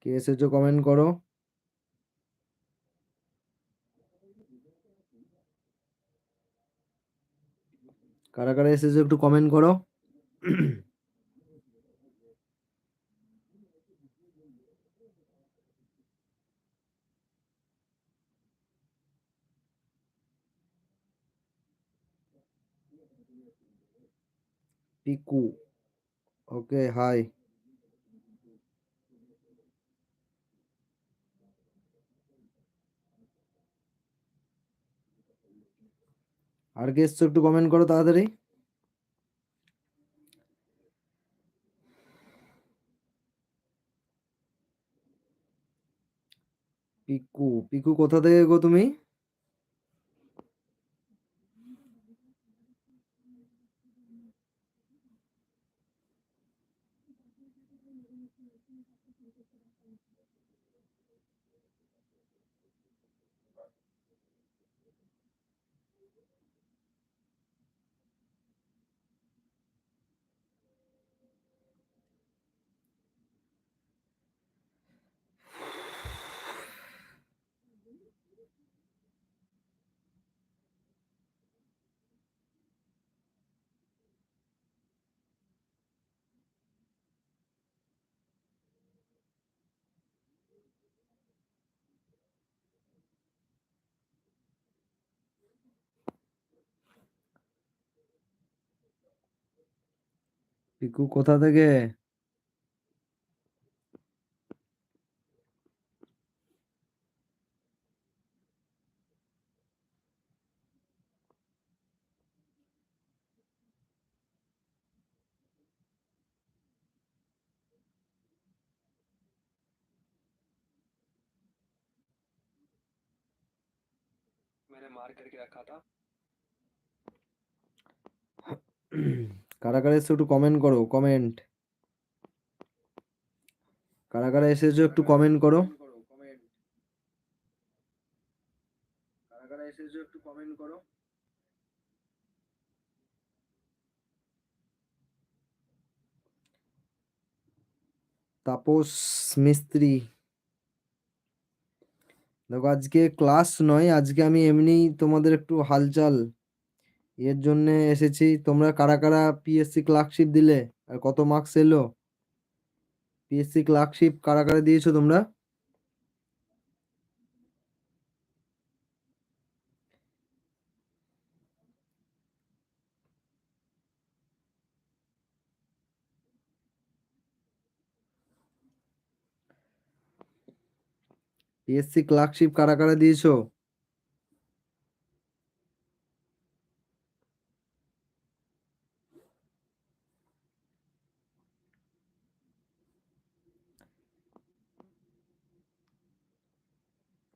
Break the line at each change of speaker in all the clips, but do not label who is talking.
কে এসেছ কমেন্ট করো। কারা কারা এসেছ একটু কমেন্ট করো। পিকু। ওকে হাই আর কে এসছো একটু কমেন্ট করো তাড়াতাড়ি। পিকু পিকু কোথা থেকে গো তুমি? পিকু কোথা থেকে
मैंने मार करके रखा था
কারা কারা এসেছ একটু কমেন্ট করো কমেন্ট কারা কারা এসেছ একটু কমেন্ট করো। কারা কারা এসেছ একটু কমেন্ট করো। তাপস মিস্ত্রি। দেখো আজকে ক্লাস নয়, আজকে আমি এমনিই তোমাদের একটু হালচাল। এর জন্য এসেছি। তোমরা কারা কারা পিএসসি ক্লার্কশিপ দিলে? আর কত মার্কস এলো? পিএসসি ক্লার্কশিপ কারা কারা দিয়েছ তোমরা? পিএসসি ক্লার্কশিপ কারা কারা দিয়েছ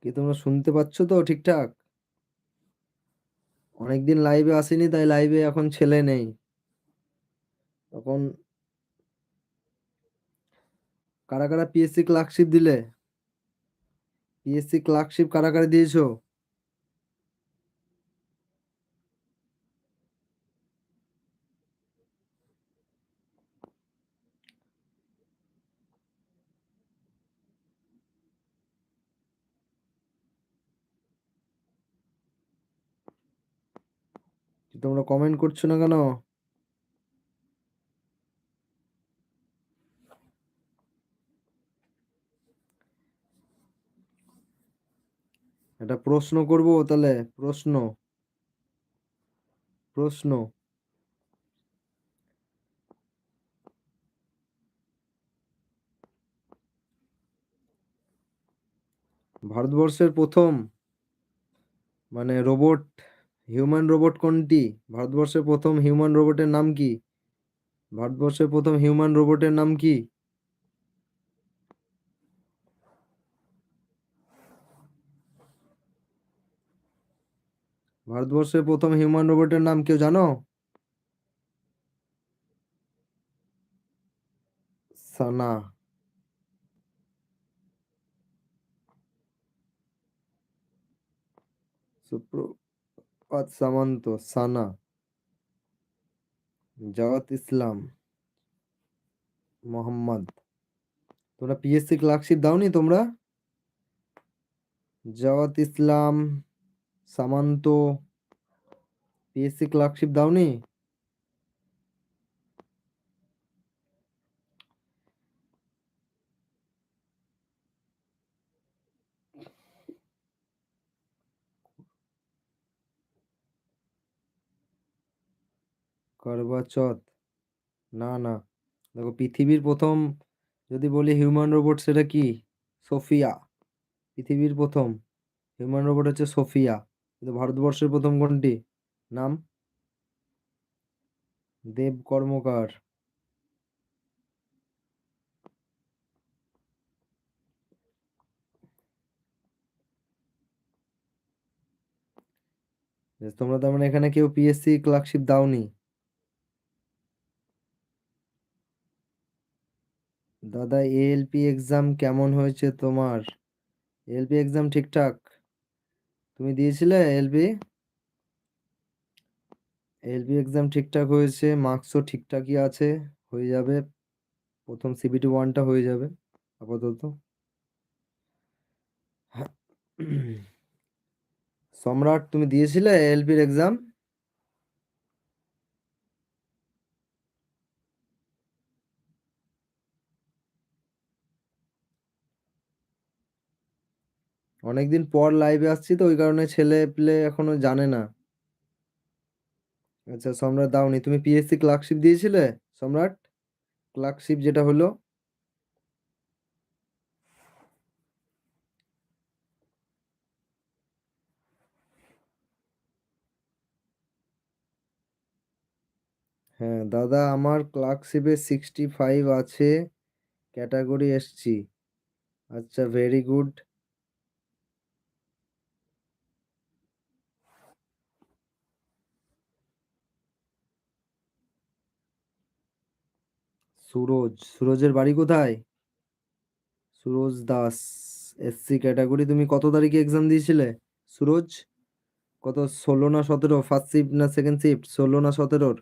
কি তোমরা শুনতে পাচ্ছ তো ঠিকঠাক? অনেকদিন লাইভে আসিনি, তাই লাইভে এখন ছেলে নেই। তখন কারা কারা পিএসসি ক্লার্কশিপ দিলে? পিএসসি ক্লার্কশিপ কারা কারা দিয়েছ? তোমরা কমেন্ট করছ না কেন? একটা প্রশ্ন করব তাহলে, প্রশ্ন। প্রশ্ন। ভারতবর্ষের প্রথম মানে রোবট হিউম্যান রোবট কোনটি? ভারতবর্ষের প্রথম হিউম্যান রোবটের নাম কি? ভারতবর্ষের প্রথম হিউম্যান রোবটের নাম কি? ভারতবর্ষের প্রথম হিউম্যান রোবটের নাম কেউ জানো? সানা। সুপ্রভাত সামন্ত, সানা। জগৎ ইসলাম, মোহাম্মদ। তোমরা পিএসসি ক্লার্কশিপ দাওনি তোমরা? জগৎ ইসলাম, সামান্ত পিএসসি ক্লার্কশিপ দাওনি? করবাচত। না না। দেখো, পৃথিবীর প্রথম যদি বলি হিউম্যান রোবট সেটা কি? সোফিয়া। পৃথিবীর প্রথম হিউম্যান রোবট হচ্ছে সোফিয়া। কিন্তু ভারতবর্ষের প্রথম কোনটি? নাম? দেব কর্মকার। তোমরা তার মানে এখানে কেউ পিএসসি ক্লার্কশিপ দাওনি? দাদা এএলপি এক্সাম কেমন হয়েছে তোমার? এলপি এক্সাম ঠিকঠাক? তুমি দিয়েছিলে এলপি এলপি এক্সাম ঠিকঠাক হয়েছে মার্কসও ঠিকঠাকই আছে, হয়ে যাবে। প্রথম সিবিটি ওয়ানটা হয়ে যাবে, আপাতত। সম্রাট, তুমি দিয়েছিলে এলপির এক্সাম অনেকদিন পর লাইভে আসছি তো, ওই কারণে ছেলে পেলে এখনও জানে না। আচ্ছা সম্রাট দাওনি তুমি পিএসসি ক্লার্কশিপ দিয়েছিলে, সম্রাট? ক্লার্কশিপ যেটা হলো? হ্যাঁ দাদা, আমার ক্লার্কশিপে সিক্সটি ফাইভ আছে ক্যাটাগরি এসছি। আচ্ছা ভেরি গুড সুরজ, সুরজের বাড়ি কোথায়? সুরজ দাস এসসি ক্যাটাগরি তুমি কত তারিখে এক্সাম দিয়েছিলে? সুরজ? কত, ষোলো না সতেরো? ফার্স্ট শিফট না সেকেন্ড শিফট ষোলো না সতেরোর?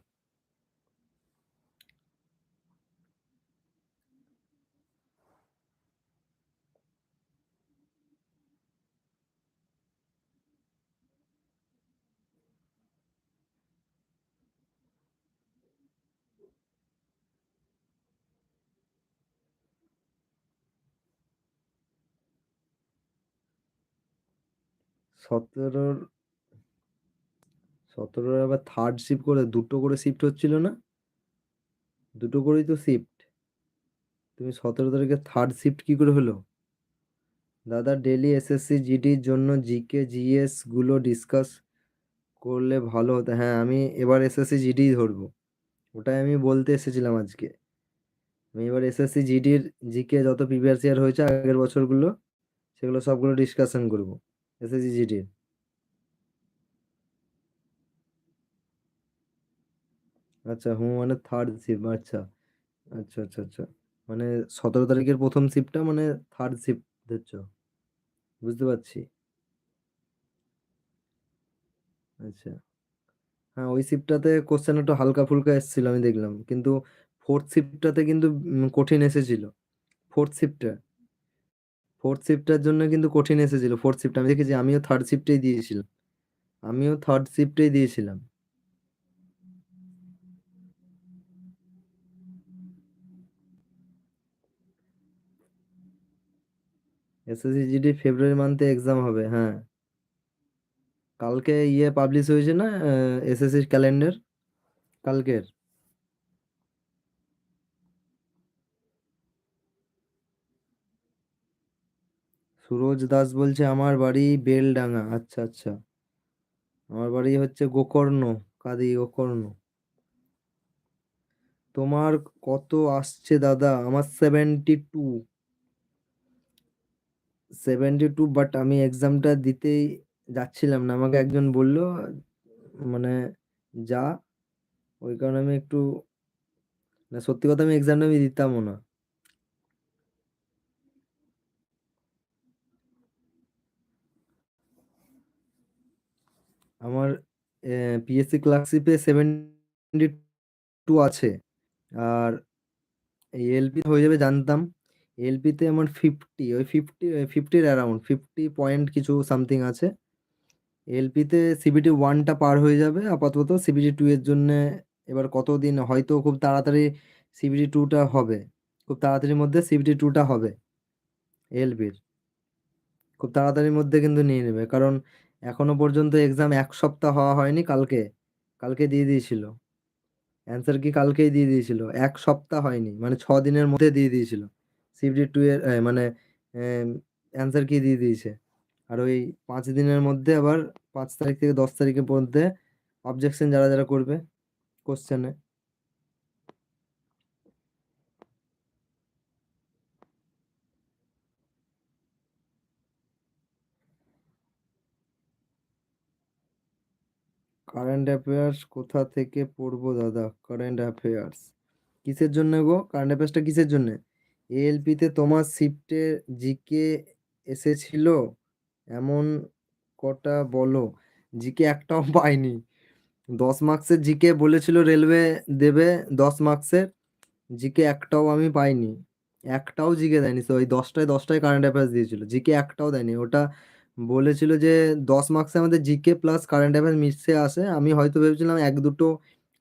সতেরোর সতেরোর আবার থার্ড শিফট করে, দুটো করে শিফট হচ্ছিল না? দুটো করেই তো শিফট তুমি সতেরো তারিখে থার্ড শিফট কি করে হলো? দাদা ডেলি এসএসসি জিডির জন্য জিকে জিএসগুলো ডিসকাস করলে ভালো হতো। হ্যাঁ আমি এবার এসএসসি জিডি ধরবো। ওটাই আমি বলতে এসেছিলাম আজকে। আমি এবার এসএসসি জিডির জিকে যত প্রিভিয়াস ইয়ার হয়েছে, আগের বছরগুলো, সেগুলো সবগুলো ডিসকাশন করব। এসএসসি জিডির আচ্ছা হুম মানে থার্ড শিফট আচ্ছা। আচ্ছা আচ্ছা আচ্ছা। মানে সতেরো তারিখের প্রথম শিফটটা মানে থার্ড শিফট ধরছ বুঝতে পারছি। আচ্ছা। হ্যাঁ ওই শিফটটাতে কোশ্চেন একটু হালকা ফুলকা এসেছিল, আমি দেখলাম। কিন্তু ফোর্থ শিফটটাতে কিন্তু কঠিন এসেছিল। ফোর্থ শিফটটা ফোর্থ শিফটটার জন্য কিন্তু কঠিন এসেছিল ফোর্থ শিফট আমি দেখেছি আমিও থার্ড শিফটেই দিয়েছিলাম, আমিও থার্ড শিফটেই দিয়েছিলাম। এসএসসি জিডি ফেব্রুয়ারি মান্থে এক্সাম হবে হ্যাঁ। কালকে ইয়ে পাবলিশ হয়েছে না এসএসসির ক্যালেন্ডার কালকের। সুরজ দাস বলছে, আমার বাড়ি বেলডাঙ্গা। আচ্ছা আচ্ছা। আমার বাড়ি হচ্ছে গোকর্ণ, কাদি গোকর্ণ। তোমার কত আসছে দাদা? আমার seventy two seventy two but আমি এক্সামটা দিতেই যাচ্ছিলাম না। আমাকে একজন বলল মানে যা। ওই কারণে আমি একটু, না, সত্যি কথা আমি এক্সামটা আমি দিতামও না। আমার পিএসসি ক্লার্কশিপে সেভেন্টি টু আছে। আর এলপি হয়ে যাবে জানতাম এলপিতে আমার ফিফটি ওই ফিফটি ফিফটির অ্যারাউন্ড ফিফটি পয়েন্ট কিছু সামথিং আছে। এলপিতে সিবিটি ওয়ানটা পার হয়ে যাবে, আপাতত সিবিটি টু এর জন্য এবার কতদিন, হয়তো খুব তাড়াতাড়ি সিবিটি টুটা হবে, খুব তাড়াতাড়ির মধ্যে সিবিটি টুটা হবে এলপির খুব তাড়াতাড়ির মধ্যে কিন্তু নিয়ে নেবে, কারণ এখনও পর্যন্ত এক্সাম এক সপ্তাহ হওয়া হয়নি কালকে। কালকে দিয়ে দিয়েছিল। অ্যান্সার কি কালকেই দিয়ে দিয়েছিল? এক সপ্তাহ হয়নি মানে ছ দিনের মধ্যে দিয়ে দিয়েছিল। সিবিটি টু এর মানে অ্যান্সার কি দিয়ে দিয়েছে? আর ওই পাঁচ দিনের মধ্যে আবার পাঁচ তারিখ থেকে দশ তারিখের মধ্যে অবজেকশন যারা যারা করবে কোশ্চেনে কারেন্ট অ্যাফেয়ার্স কোথা থেকে পড়ব দাদা? কারেন্ট অ্যাফেয়ার্স কিসের জন্য গো? কারেন্ট অ্যাফেয়ার্সটা কিসের জন্য? এএলপিতে তোমার শিফটে জিকে এসেছিল? এমন কটা বলো। জিকে একটাও পাইনি। দশ মার্কসের জিকে বলেছিল রেলওয়ে দেবে দশ মার্কসের জিকে একটাও আমি পাইনি। একটাও জিকে দেয়নি। তো ওই দশটায় দশটায় কারেন্ট অ্যাফেয়ার্স দিয়েছিল। জিকে একটাও দেয়নি। ওটা বলেছিল যে দশ মার্কসে আমাদের জিকে প্লাস কারেন্ট অ্যাফেয়ার্স মিশে আসে আমি হয়তো ভেবেছিলাম এক দুটো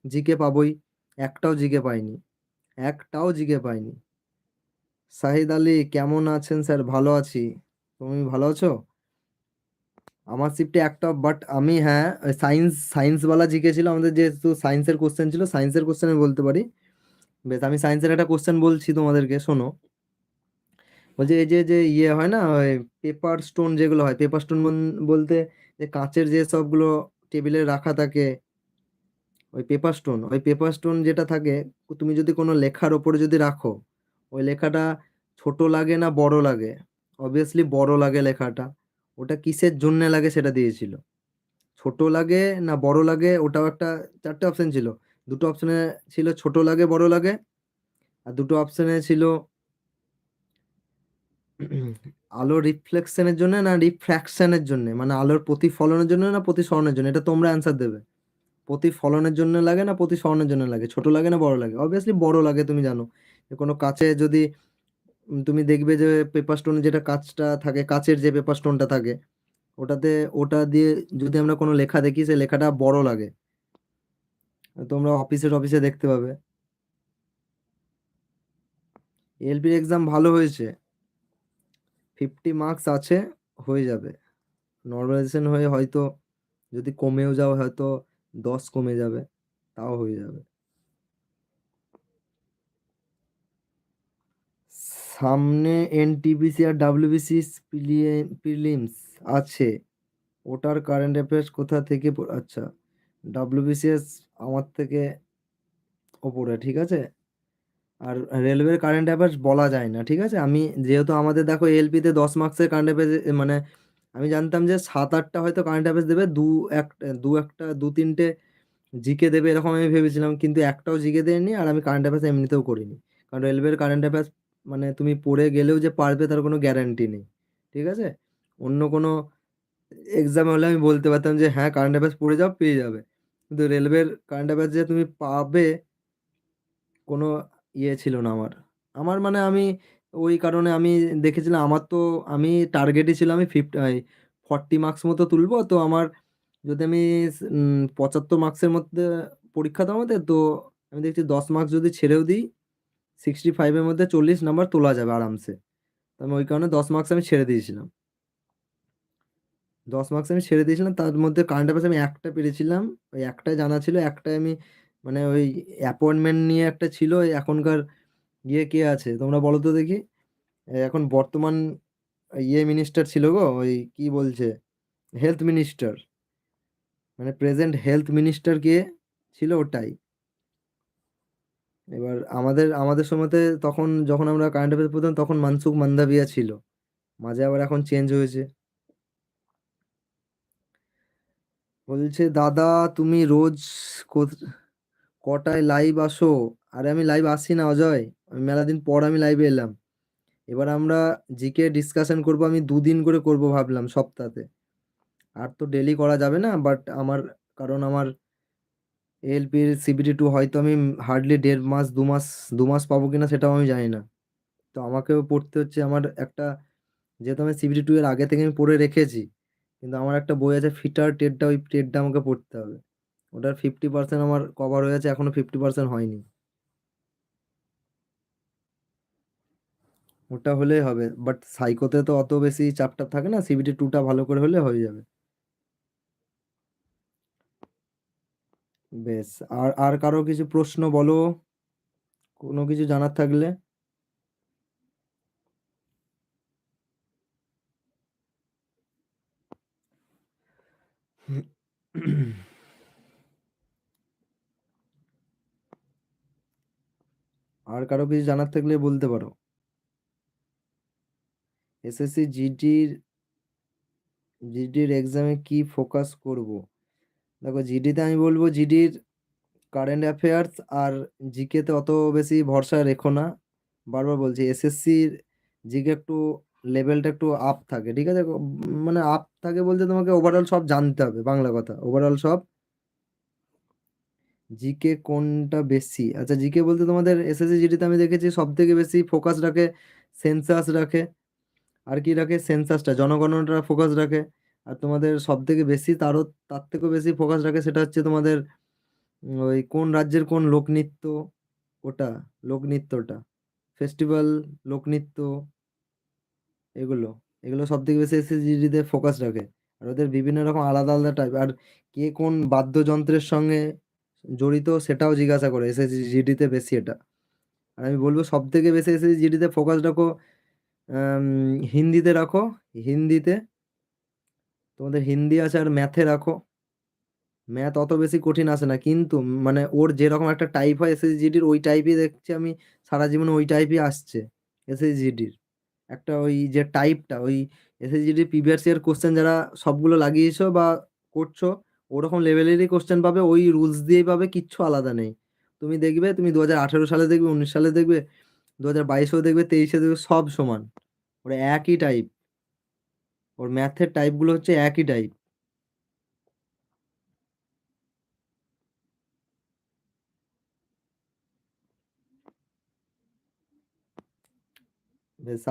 জিকে পাবোই, একটাও জিকে পাইনি, একটাও জিকে পাইনি। শাহিদ আলী, কেমন আছেন স্যার ভালো আছি। তুমি ভালো আছো? আমার শিফটে একটা বাট আমি হ্যাঁ সায়েন্স সায়েন্সওয়ালা জিকে ছিল। আমাদের যেহেতু সায়েন্সের কোশ্চেন ছিল সায়েন্সের কোশ্চেন বলতে পারি। বেশ, আমি সায়েন্সের একটা কোশ্চেন বলছি তোমাদেরকে, শোনো। বলছে এই যে যে ইয়ে হয় না, ওই পেপার স্টোন যেগুলো হয় পেপার স্টোন বলতে যে কাঁচের যে সবগুলো টেবিলে রাখা থাকে, ওই পেপার স্টোন ওই পেপার স্টোন যেটা থাকে, তুমি যদি কোনো লেখার ওপরে যদি রাখো, ওই লেখাটা ছোট লাগে না বড় লাগে? অবভিয়াসলি বড় লাগে লেখাটা। ওটা কিসের জন্য লাগে সেটা দিয়েছিল? ছোট লাগে না বড় লাগে? ওটাও একটা, চারটে অপশন ছিল। দুটো অপশনে ছিল ছোট লাগে, বড় লাগে, আর দুটো অপশনে ছিল আলো রিফ্লেকশনের জন্য না রিফ্র্যাকশনের জন্য? মানে আলোর প্রতিফলনের জন্য না প্রতিসরণের জন্য? এটা তোমরা অ্যান্সার দেবে। প্রতিফলনের জন্য লাগে না প্রতিসরণের জন্য লাগে? ছোট লাগে না বড় লাগে? অবভিয়াসলি বড় লাগে, তুমি জানো। কোনো কাছে যদি তুমি দেখবে যে পেপার স্টোনে যেটা কাচটা থাকে, কাচের যে পেপার স্টোনটা থাকে, ওটাতে ওটা দিয়ে যদি আমরা কোনো লেখা দেখি সে লেখাটা বড় লাগে। তোমরা অফিসে দেখতে পাবে। এলপির এক্সাম ভালো হয়েছে। ফিফটি মার্কস আছে, হয়ে যাবে। নর্মালাইজেশন হয়ে হয়তো যদি কমেও যাও, হয়তো দশ কমে যাবে, তাও হয়ে যাবে। সামনে এনটিপিসি আর ডাব্লিউবিসি প্রিলিমস আছে। ওটার কারেন্ট অ্যাফেয়ার্স কোথা থেকে আচ্ছা ডাব্লিউবিসিএস আমার থেকে ওপরে, ঠিক আছে? আর রেলওয়ের কারেন্ট অ্যাফেয়ার্স বলা যায় না, ঠিক আছে? আমি যেহেতু আমাদের, দেখো এলপিতে দশ মার্কসের কারেন্ট অ্যাফেয়ার্স মানে আমি জানতাম যে সাত আটটা হয়তো কারেন্ট অ্যাফেয়ার্স দেবে, দু একটা দু একটা, দু তিনটে জিকে দেবে, এরকম আমি ভেবেছিলাম, কিন্তু একটাও জিকে দেয়নি আর আমি কারেন্ট অ্যাফেয়ার্স এমনিতেও করিনি। কারণ রেলওয়ের কারেন্ট অ্যাফেয়ার্স মানে তুমি পড়ে গেলেও যে পারবে তার কোনো গ্যারান্টি নেই, ঠিক আছে? অন্য কোনো এক্সাম হলে আমি বলতে পারতাম যে হ্যাঁ কারেন্ট অ্যাফেয়ার্স পড়ে যাও, পেয়ে যাবে। কিন্তু রেলওয়ের কারেন্ট অ্যাফেয়ার্স যে তুমি পাবে কোনো ইয়ে ছিল না আমার। আমার মানে আমি ওই কারণে আমি দেখেছিলাম, আমার তো আমি টার্গেটই ছিল আমি ফিফটি ফর্টি মার্কস মতো তুলবো। তো আমার যদি আমি পঁচাত্তর মার্কসের মধ্যে পরীক্ষা দেওয়া মধ্যে, তো আমি দেখছি দশ মার্কস যদি ছেড়েও দিই সিক্সটি ফাইভের মধ্যে চল্লিশ নাম্বার তোলা যাবে আরামসে। তো আমি ওই কারণে দশ মার্কস আমি ছেড়ে দিয়েছিলাম। দশ মার্কস আমি ছেড়ে দিয়েছিলাম, তার মধ্যে কারেন্ট অ্যাফেয়ার্স আমি একটা পেরেছিলাম, ওই একটাই জানা ছিল, একটাই আমি মানে ওই অ্যাপয়েন্টমেন্ট নিয়ে একটা ছিল এখনকার ইয়ে কে আছে? তোমরা বলো তো দেখি। এখন বর্তমান ইয়ে মিনিস্টার ছিল গো, ওই কি বলছে? হেলথ মিনিস্টার মানে প্রেজেন্ট হেলথ মিনিস্টার কে ছিল ওটাই। এবার আমাদের আমাদের সময়তে তখন যখন আমরা কারেন্ট অ্যাফেয়ার্স পড়তাম, তখন মানসুখ মান্দাবিয়া ছিল। মাঝে আবার এখন চেঞ্জ হয়েছে। বলছে, দাদা, তুমি রোজ কটায় লাইভ আসো? আরে আমি লাইভ আসি না, অজয়। আমি মেলা দিন পর আমি লাইভে এলাম। এবার আমরা জিকে ডিসকাশন করব, আমি দুদিন করে করব ভাবলাম সপ্তাহে আর তো ডেলি করা যাবে না বাট আমার, কারণ আমার এলপির সিবিটি টু হয়তো আমি হার্ডলি দেড় মাস, দু মাস দু মাস পাবো কিনা সেটাও আমি জানি না। তো আমাকেও পড়তে হচ্ছে, আমার একটা, যেহেতু আমি সিবিটি টু এর আগে থেকে আমি পড়ে রেখেছি, কিন্তু আমার একটা বই আছে, ফিটার টেডটা, ওই টেডটা আমাকে পড়তে হবে। ওটার ফিফটি পার্সেন্ট আমার কভার হয়ে আছে এখনও ফিফটি পার্সেন্ট হয়নি। ওটা হলেই হবে বাট সাইকোতে তো অত বেশি চাপটা থাকে না সিবিটি টুটা ভালো করে হলে হয়ে যাবে। বেশ, আর আর কারও কিছু প্রশ্ন বলো? কোনো কিছু জানার থাকলে? আর কারও কিছু জানার থাকলে বলতে পারো। এসএসসি জিডির জিডির এক্সামে কি ফোকাস করব? দেখো জিডিতে আমি বলব জিডির কারেন্ট অ্যাফেয়ার্স আর জিকেতে অত বেশি ভরসা রেখো না। বারবার বলছি এসএসসির জিকে একটু লেভেলটা একটু আপ থাকে, ঠিক আছে? মানে আপ থাকে বলতে তোমাকে ওভারঅল সব জানতে হবে বাংলা কথা ওভারঅল সব। জিকে কোনটা বেশি? আচ্ছা জিকে বলতে তোমাদের এসএসসি জিডিতে আমি দেখেছি সব থেকে বেশি ফোকাস রাখে সেন্সাস রাখে। আর কি রাখে? সেন্সাসটা জনগণনাটা ফোকাস রাখে। আর তোমাদের সব থেকে বেশি তারও, তার থেকেও বেশি ফোকাস রাখে সেটা হচ্ছে তোমাদের ওই কোন রাজ্যের কোন লোকনৃত্য ওটা, লোকনৃত্যটা। ফেস্টিভ্যাল লোকনৃত্য, এগুলো এগুলো সব থেকে বেশি এসএসজিডিতে ফোকাস রাখে। আর ওদের বিভিন্ন রকম আলাদা আলাদা টাইপ আর কে কোন বাদ্যযন্ত্রের সঙ্গে জড়িত সেটাও জিজ্ঞাসা করে এসএসজিডিতে বেশি এটা। আর আমি বলব সব থেকে বেশি এসএসজিডিতে ফোকাস রাখো হিন্দিতে রাখো, হিন্দিতে, তোমাদের হিন্দি আছে আর ম্যাথে রাখো। ম্যাথ অত বেশি কঠিন আসে না, কিন্তু মানে ওর যেরকম একটা টাইপ হয় এসএসজিডির ওই টাইপই দেখছি আমি সারা জীবনে ওই টাইপই আসছে এসএসজিডির একটা ওই যে টাইপটা ওই এসএসজিডির প্রিভিয়াস ইয়ার কোশ্চেন যারা সবগুলো লাগিয়েছো বা করছ ওরকম লেভেলেরই কোশ্চেন পাবে, ওই রুলস দিয়েই পাবে, কিচ্ছু আলাদা নেই। তুমি দেখবে, তুমি দু হাজার আঠেরো সালে দেখবে, উনিশ সালে দেখবে দু হাজার বাইশেও দেখবে, তেইশে দেখবে সব সমান। ওরা একই টাইপ ওর ম্যাথের টাইপগুলো হচ্ছে একই টাইপ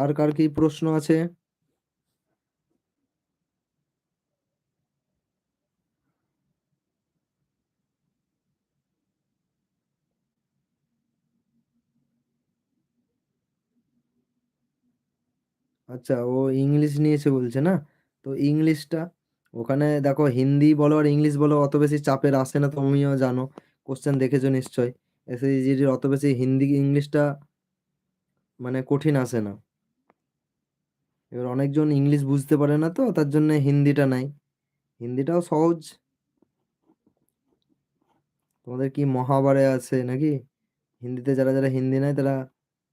আর কার কি প্রশ্ন আছে? আচ্ছা ও ইংলিশ নিয়েছে বলছে না? তো ইংলিশটা, ওখানে দেখো হিন্দি বলো আর ইংলিশ বলো অত বেশি চাপের আসে না, তুমিও জানো। কোশ্চেন দেখেছ নিশ্চয় এসএসজিডির অত বেশি হিন্দি, ইংলিশটা মানে কঠিন আসে না। এবার অনেকজন ইংলিশ বুঝতে পারে না তো, তার জন্য হিন্দিটা নাই। হিন্দিটাও সহজ। তোমাদের কি মহাবারে আছে নাকি? হিন্দিতে যারা যারা হিন্দি নেয় তারা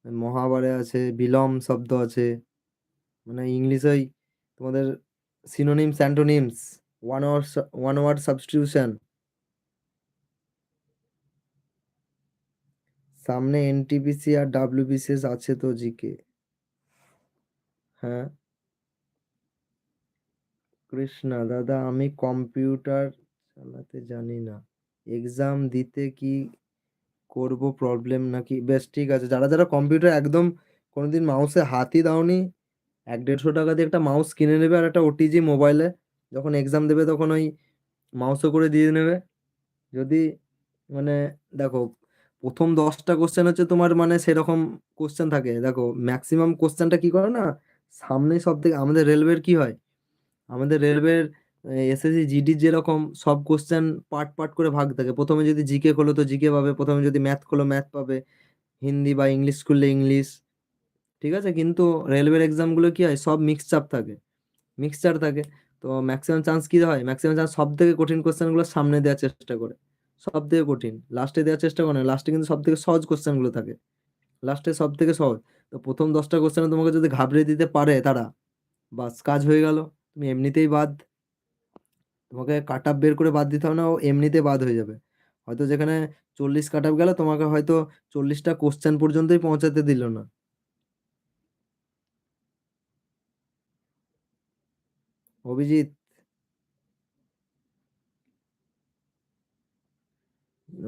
মহাবারে আছে বিলম শব্দ আছে। মানে ইংলিশেই তোমাদের synonyms antonyms one word one word substitution সামনে এনটিপিসি আর ডাব্লিউবিসিএস আছে তো জিকে হ্যাঁ? কৃষ্ণা, দাদা, আমি কম্পিউটার চালাতে জানি না। এক্সাম দিতে কি করব প্রবলেম নাকি? বেশ, ঠিক আছে। যারা যারা কম্পিউটার একদম কোনোদিন মাউসে হাতই দাওনি এক দেড়শো টাকা দিয়ে একটা মাউস কিনে নেবে আর একটা ওটিজি মোবাইলে যখন এক্সাম দেবে তখন ওই মাউসও করে দিয়ে নেবে। যদি মানে দেখো, প্রথম দশটা কোশ্চেন হচ্ছে তোমার মানে সেরকম কোশ্চেন থাকে। দেখো ম্যাক্সিমাম কোশ্চেনটা কি করে না? সামনে সব থেকে আমাদের রেলওয়ের কি হয়? আমাদের রেলওয়ের এসএসসি জিডির যেরকম সব কোশ্চেন পার্ট পার্ট করে ভাগ থাকে। প্রথমে যদি জিকে খোলো তো জিকে পাবে, প্রথমে যদি ম্যাথ খোলো ম্যাথ পাবে। হিন্দি বা ইংলিশ করলে ইংলিশ ঠিক আছে? কিন্তু রেলওয়ের এক্সামগুলো কি হয়? সব মিক্স চাপ থাকে। মিক্সচার থাকে। তো ম্যাক্সিমাম চান্স কি হয়? ম্যাক্সিমাম চান্স সব থেকে কঠিন কোশ্চেনগুলো সামনে দেওয়ার চেষ্টা করে। সব থেকে কঠিন। লাস্টে দেওয়ার চেষ্টা করে লাস্টে কিন্তু সব থেকে সহজ কোশ্চেনগুলো থাকে। লাস্টে সব থেকে সহজ। তো প্রথম দশটা কোশ্চেনে তোমাকে যদি ঘাবড়ে দিতে পারে তারা, বাস কাজ হয়ে গেল। তুমি এমনিতেই বাদ। তোমাকে কাট অফ বের করে বাদ দিতে হবে না। ও এমনিতে বাদ হয়ে যাবে। হয়তো যেখানে চল্লিশ কাট অফ গেল, তোমাকে হয়তো চল্লিশটা কোশ্চেন পর্যন্তই পৌঁছাতে দিল না। অভিজিৎ।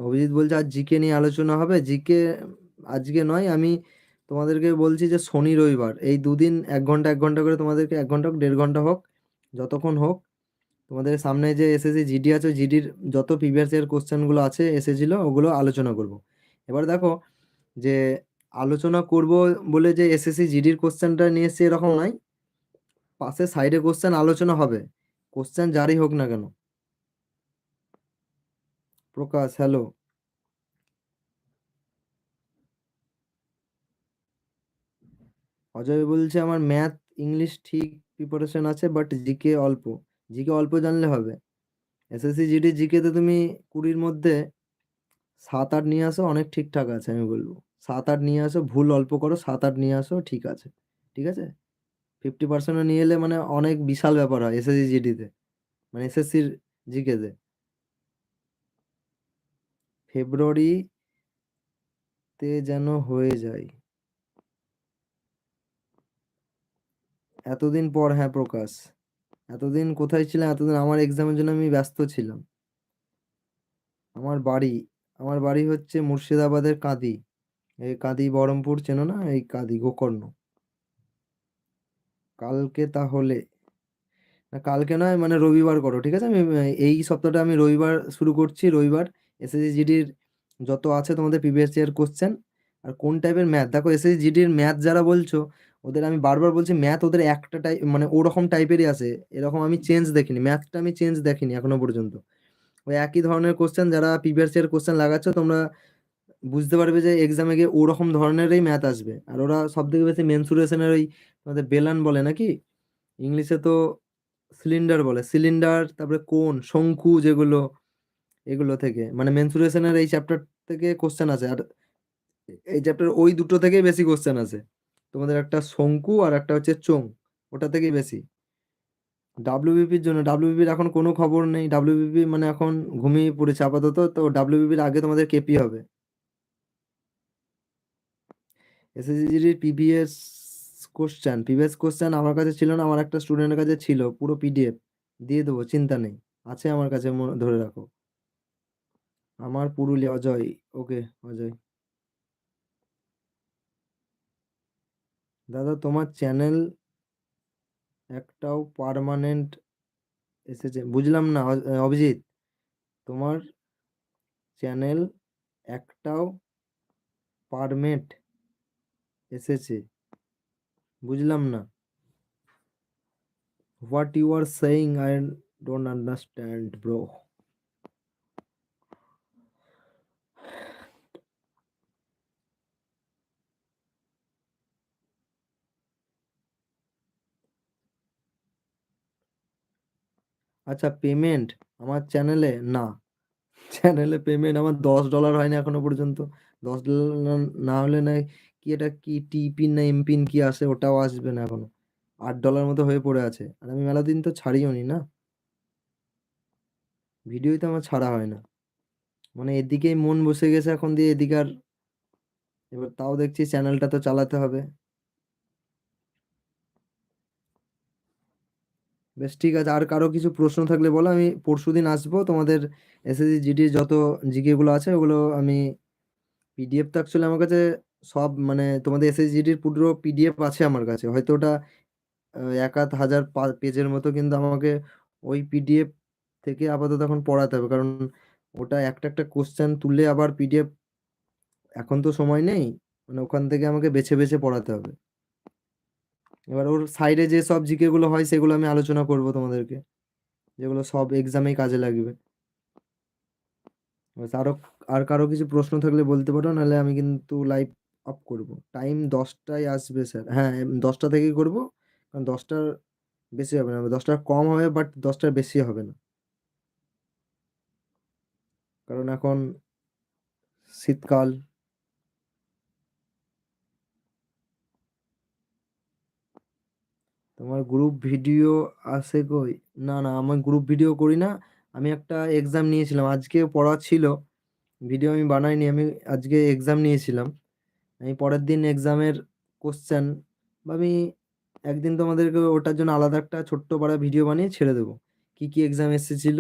অভিজিৎ বলছে, আজ জিকে নিয়ে আলোচনা হবে। জিকে আজকে নয়, আমি তোমাদেরকে বলছি যে শনি রবিবার। এই দুদিন এক ঘণ্টা এক ঘণ্টা করে তোমাদেরকে, এক ঘণ্টা হোক, দেড় ঘণ্টা হোক, যতক্ষণ হোক, তোমাদের সামনে যে এসএসসি জিডি আছে, জিডির যত প্রিভিয়াস ইয়ার কোশ্চেনগুলো আছে এসেছিল ওগুলো আলোচনা করব। এবার দেখো, যে আলোচনা করব বলে যে এসএসসি জিডির কোশ্চেনটা নিয়ে এসছি এরকম নয় পাশে সাইডে কোশ্চেন আলোচনা হবে। কোশ্চেন যারই হোক না কেন। প্রকাশ হ্যালো অজয় বলছে, আমার ম্যাথ ইংলিশ ঠিক প্রিপারেশন আছে বাট জিকে অল্প। জিকে অল্প জানলে হবে। এসএসসি জিডি জিকে তে তুমি কুড়ির মধ্যে সাত আট নিয়ে আসো, অনেক ঠিকঠাক আছে আমি বলব। সাত আট নিয়ে আসো, ভুল অল্প করো, সাত আট নিয়ে আসো, ঠিক আছে। ঠিক আছে? ফিফটি পার্সেন্টও নিয়ে এলে মানে অনেক বিশাল ব্যাপার হয় এসএসসি জিডিতে মানে এসএসসির জিকেতে ফেব্রুয়ারিতে যেন হয়ে যায়। এতদিন পর হ্যাঁ প্রকাশ। এতদিন কোথায় ছিলাম, এতদিন আমার এক্সামের জন্য আমি ব্যস্ত ছিলাম। আমার বাড়ি আমার বাড়ি হচ্ছে মুর্শিদাবাদের কাঁদি। এই কাঁদি বহরমপুর, চেনো না? এই কাঁদি, গোকর্ণ। কালকে তাহলে? না, কালকে নয় মানে রবিবার করো, ঠিক আছে? আমি এই সপ্তাহটা আমি রবিবার শুরু করছি, রবিবার। এসএসসি জিডির যত আছে তোমাদের প্রিভিয়াস ইয়ার কোশ্চেন আর কোন টাইপের ম্যাথ দেখো এসএসসি জিডির ম্যাথ যারা বলছো, ওদের আমি বারবার বলছি ম্যাথ ওদের একটা টাইপ মানে ওরকম টাইপেরই আছে। এরকম আমি চেঞ্জ দেখিনি ম্যাথটা আমি চেঞ্জ দেখিনি এখনও পর্যন্ত। ওই একই ধরনের কোশ্চেন যারা প্রিভিয়াস ইয়ার কোশ্চেন লাগাচ্ছ, তোমরা বুঝতে পারবে যে এক্সামে গিয়ে ওরকম ধরনেরই ম্যাথ আসবে। আর ওরা সব থেকে বেশি মেনসুরেশনের ওই তোমাদের বেলান বলে নাকি? ইংলিশে তো সিলিন্ডার বলে। সিলিন্ডার তারপরে কোন শঙ্কু যেগুলো, এগুলো থেকে। মানে মেনসুরেশনের এই চ্যাপ্টার থেকে কোশ্চেন আছে আর এই চ্যাপ্টার ওই দুটো থেকেই বেশি কোশ্চেন আছে তোমাদের একটা শঙ্কু আর একটা হচ্ছে চোং ওটা থেকেই বেশি। ডাব্লিউবিপির জন্য ডাব্লিউবিপির এখন কোনো খবর নেই। ডাব্লিউবিপি মানে এখন ঘুমিয়ে পড়েছে আপাতত। তো ডাব্লিউবিপির আগে তোমাদের কেপি হবে। এসএসসিজির পিবিএস কোশ্চেন পিবিএস কোশ্চেন আমার কাছে ছিল না, আমার একটা স্টুডেন্টের কাছে ছিল, পুরো পিডিএফ দিয়ে দেবো, চিন্তা নেই, আছে আমার কাছে ধরে রাখো। আমার পুরুলিয়া, অজয়, ওকে, অজয়। দাদা, তোমার চ্যানেল একটাও পারমানেন্ট এসেছে, বুঝলাম না অভিজিৎ, তোমার চ্যানেল একটাও পারমেট এসেছে। বুঝলাম না what you are saying I don't understand bro আচ্ছা পেমেন্ট আমার চ্যানেলে না চ্যানেলে পেমেন্ট আমার দশ ডলার হয়নি এখনও পর্যন্ত। দশ ডলার না হলে না কি এটা কি টি পিন না এম পিন কি আসে ওটাও আসবে না এখনও। আট ডলার মতো হয়ে পড়ে আছে। আর আমি মেলা দিন তো ছাড়িও নি না। ভিডিওই তো আমার ছাড়া হয় না। মানে এদিকেই মন বসে গেছে এখন দিয়ে এদিকে আর। এবার তাও দেখছি চ্যানেলটা তো চালাতে হবে। বেশ ঠিক আছে। আর কারও কিছু প্রশ্ন থাকলে বলো, আমি পরশুদিন আসব। তোমাদের এসএসসি জিডির যত জিকে গুলো আছে, ওগুলো আমি পিডিএফ তো অ্যাকচুয়ালি আমার কাছে সব মানে তোমাদের এসএসসি জিডির পুরো পিডিএফ আছে আমার কাছে। হয়তো ওটা এক আধ হাজার পেজের মতো কিন্তু আমাকে ওই পিডিএফ থেকে আপাতত এখন পড়াতে হবে। কারণ ওটা একটা একটা কোশ্চেন তুলে আবার পিডিএফ এখন তো সময় নেই মানে ওখান থেকে আমাকে বেছে বেছে পড়াতে হবে। এবার ওর সাইডে যে সব জিকে গুলো হয়, সেগুলো আমি আলোচনা করব তোমাদেরকে। যেগুলো সব এক্সামেই কাজে লাগবে। আরও, আর কারও কিছু প্রশ্ন থাকলে বলতে পারো, নাহলে আমি কিন্তু লাইভ অফ করব। টাইম দশটায় আসবে স্যার হ্যাঁ দশটা থেকেই করব, কারণ দশটার বেশি হবে না। দশটার কম হবে বাট দশটার বেশি হবে না। কারণ এখন শীতকাল তোমার গ্রুপ ভিডিও আছে কই? না না, আমি গ্রুপ ভিডিও করি না। আমি একটা এক্সাম নিয়েছিলাম। আজকে পড়া ছিল। ভিডিও আমি বানাইনি, আমি আজকে এক্সাম নিয়েছিলাম। আমি পরের দিন এক্সামের কোশ্চেন বা আমি একদিন তোমাদেরকে ওটার জন্য আলাদা একটা ছোট্ট পাড়া ভিডিও বানিয়ে ছেড়ে দেবো। কি কি এক্সাম এসেছিল?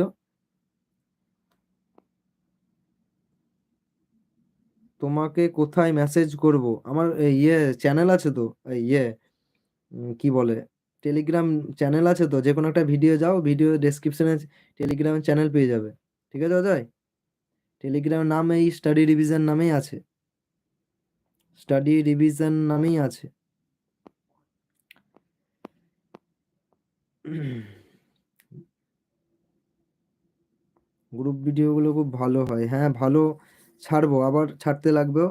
তোমাকে কোথায় মেসেজ করব? আমার ইয়ে চ্যানেল আছে তো? ইয়ে কি বলে? টেলিগ্রাম চ্যানেল আছে তো যে কোনো একটা ভিডিও যাও ভিডিও ডেসক্রিপশনে টেলিগ্রাম চ্যানেল পেয়ে যাবে। ঠিক আছে অজয়? টেলিগ্রাম নাম এই স্টাডি রিভিশন নামেই আছে। স্টাডি রিভিশন নামেই আছে। গ্রুপ ভিডিওগুলো খুব ভালো হয়। হ্যাঁ ভালো ছাড়বো। আবার ছাড়তে লাগবেও।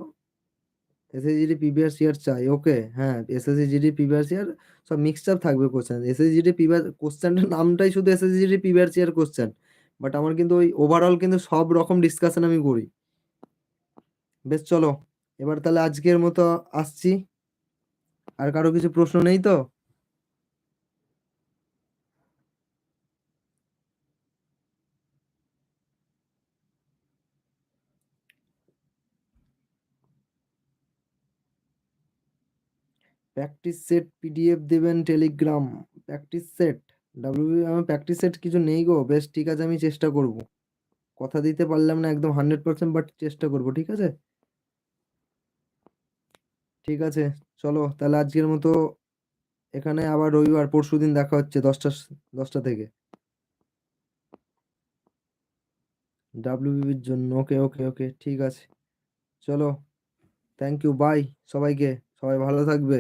এসএসজিডি প্রিভিয়াস ইয়ার চাই। ওকে হ্যাঁ S S G D previous year সব মিক্সড আপ থাকবে question S S G D previous কোশ্চেনটার নামটাই শুধু S S G D previous year question but আমার কিন্তু ওই ওভারঅল কিন্তু সব রকম ডিসকাশন আমি করি। বেশ, চলো। এবার তাহলে আজকের মতো আসছি। আর কারও কিছু প্রশ্ন নেই তো? প্র্যাকটিস সেট পিডিএফ দেবেন টেলিগ্রাম প্র্যাকটিস সেট ডাব্লিউ আমার প্র্যাকটিস সেট কিছু নেই গো। বেশ, ঠিক আছে, আমি চেষ্টা করব। কথা দিতে পারলাম না একদম হান্ড্রেড পার্সেন্ট বাট চেষ্টা করব, ঠিক আছে? ঠিক আছে, চলো, তাহলে আজকের মতো এখানে আবার রবিবার, পরশু দিন দেখা হচ্ছে দশটা দশটা থেকে। ডাব্লিউবির জন্য ওকে ওকে ওকে ঠিক আছে। চলো থ্যাংক ইউ বাই সবাইকে, সবাই ভালো থাকবে।